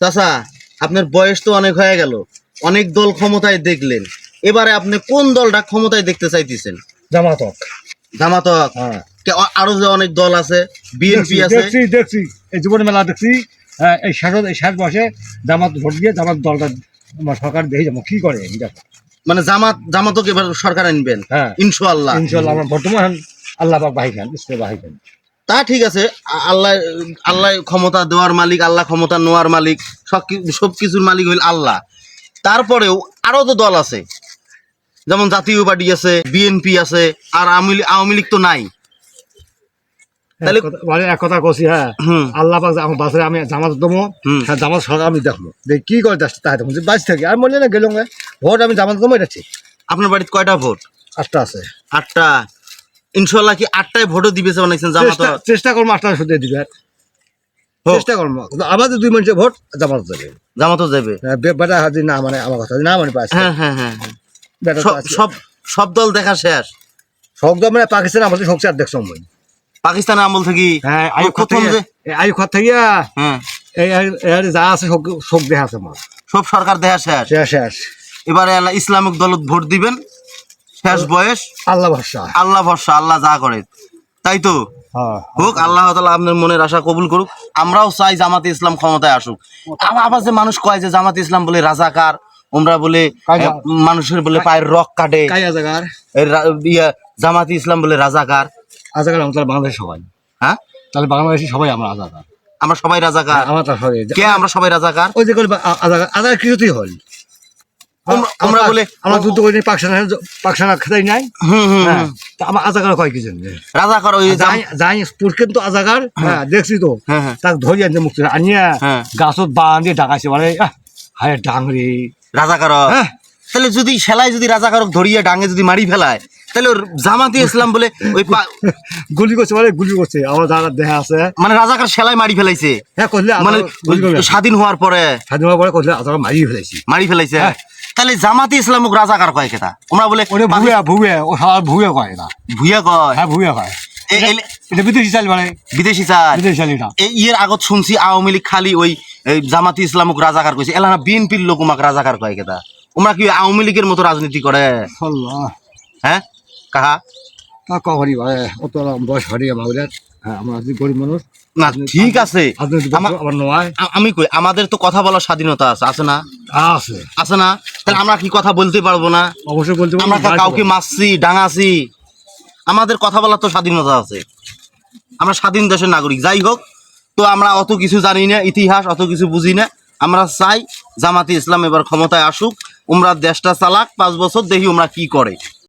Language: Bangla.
চাচা আপনার বয়স তো অনেক হয়ে গেল। অনেক দল ক্ষমতায় দেখলেন। এবারে আপনি কোন দলটা ক্ষমতায় দেখতে চাইতেছেন? জামাতক। জামাতক। হ্যাঁ। আরও যে অনেক দল আছে বিএনপি আছে। দেখছি দেখছি। এই জীবন মেলা দেখছি। হ্যাঁ, এই ষাট এই ষাট বসে জামাত ভোট দিয়ে জামাত দলটা আমার সরকার দেখে যাব। কি করে? মানে জামাত জামাতক এবার সরকার আনবেন। হ্যাঁ। ইনশাআল্লাহ। ইনশাল্লাহ আমার বর্তমান আল্লাহ পাক বাহি খান ইসলে বাহি খান। তা ঠিক আছে আল্লাহ আল্লাহ ক্ষমতা দেওয়ার মালিক আল্লাহ ক্ষমতা নেওয়ার মালিক সব কিছুর মালিক হইল আল্লাহ। তারপরেও আরও তো দল আছে যেমন জাতীয় পার্টি আছে বিএনপি আছে আর আওয়ামী লীগ- আওয়ামী লীগ তো নাই। তাহলে- মানে এক কথা কছি হ্যাঁ আল্লাহ পাক আমার বাসে আমি জামাত হুম। হ্যাঁ জামাত সরকার আমি দেখব দেখ কি করে তাই দেখব বাঁচ থাকি আর মনে না গেলাম ভোট আমি জামাত দেবো এটা ঠিক। আপনার বাড়িতে কয়টা ভোট? আটটা আছে। আটটা। ইনশাল্লাহ কি আটটায় ভোটও দিবে জামাত চেষ্টা- করব আটটা শুধু দিবে চেষ্টা করব আমাদের দুই মানুষের ভোট জামাত জামাতও যাবে হ্যাঁ, বেটা না মানে আমার কথা। না মানে পাচ্ছে হ্যাঁ হ্যাঁ সব- দল দেখা শেষ। সব দল মানে পাকিস্তান আমাদের শক্তি আর দেখছ মই পাকিস্তান আমল থেকে হ্যাঁ আয়ু খত থেকে হ্যাঁ। যা আছে শোক শোক আছে সব সরকার দেখা শেষ। শেষ। এবারে ইসলামিক দলত ভোট দিবেন। শেষ বয়স? আল্লাহ ভরসা। আল্লাহ ভরসা আল্লাহ যা করে। তাই তো? হ্যাঁ হোক আল্লাহ তালা আপনার মনের আশা কবুল করুক। আমরাও চাই জামাতে ইসলাম ক্ষমতায় আসুক। আবার যে মানুষ কয় যে জামাতে ইসলাম বলে রাজাকার ওমরা বলে মানুষের বলে পায়ের রক কাটে। ইয়া জামাতে ইসলাম বলে রাজাকার। আজাগার আমরা বাংলাদেশ সবাই। হ্যাঁ? তাহলে বাংলাদেশি সবাই আমরা আজাগার আমরা সবাই রাজাকার। আমার তার সবাই কে আমরা সবাই রাজাকার? ওই যে আজাগার কিছুতেই হল আমরা- বলে- আমরা যুদ্ধ খেতাই নাই। হ্যাঁ। তা আমার আজাগার কয় কি জানি রাজাকার ওই যাই যাই পুর কিন্তু আজাগার হ্যাঁ দেখছি তো। হ্যাঁ হ্যাঁ। তাক ধরি আনছে মুক্তি আনিয়া। গাছত দিয়ে ডাকাইছে মানে হায় ডাংরি রাজাকার। তাহলে যদি সেলাই যদি রাজাকারক ধরিয়ে ডাঙে যদি মারি ফেলায় তাহলে ওর জামাতে ইসলাম বলে ওই গুলি করছে মানে গুলি করছে। আমার যারা দেখা আছে। মানে রাজাকার সেলাই মারি ফেলাইছে। হ্যাঁ করলে মানে স্বাধীন হওয়ার পরে। স্বাধীন হওয়ার পরে করলে মারি ফেলেছি মারি ফেলাইছে। হ্যাঁ। তাহলে জামাতে ইসলামক রাজাকার কয় কেতা? আমরা বলে ওরে ভুয়া ভুয়া ও ভুয়া কয় না। ভুইয়া কয়? হ্যাঁ ভুয়া কয়। এটা বিদেশি চাল মানে বিদেশি চাল। বিদেশি চাল এটা। এই ইয়ের আগত শুনছি আওয়ামী লীগ খালি ওই জামাতি ইসলামক রাজাকার কইছে। এলানা বিএনপির লোক উমাক রাজাকার কয় কি আওয়ামী লীগের মতো রাজনীতি করে? হ্যাঁ? কাহা? তা কখনই অত বয়স হরি আমাদের হ্যাঁ আমরা গরিব মানুষ। না ঠিক আছে। আমি কই আমাদের তো কথা বলার স্বাধীনতা আছে আছে না? আছে। আছে না? তাহলে আমরা কি কথা বলতে পারব না? অবশ্যই বলতে পারব, আমরা কাউকে মারছি ডাঙাছি। আমাদের কথা বলার তো স্বাধীনতা আছে। আমরা স্বাধীন দেশের নাগরিক যাই হোক। তো আমরা অত কিছু জানি না ইতিহাস অত কিছু বুঝি না। আমরা চাই জামাতি ইসলাম এবার ক্ষমতায় আসুক ওমরা দেশটা চালাক পাঁচ বছর দেখি ওমরা কি করে।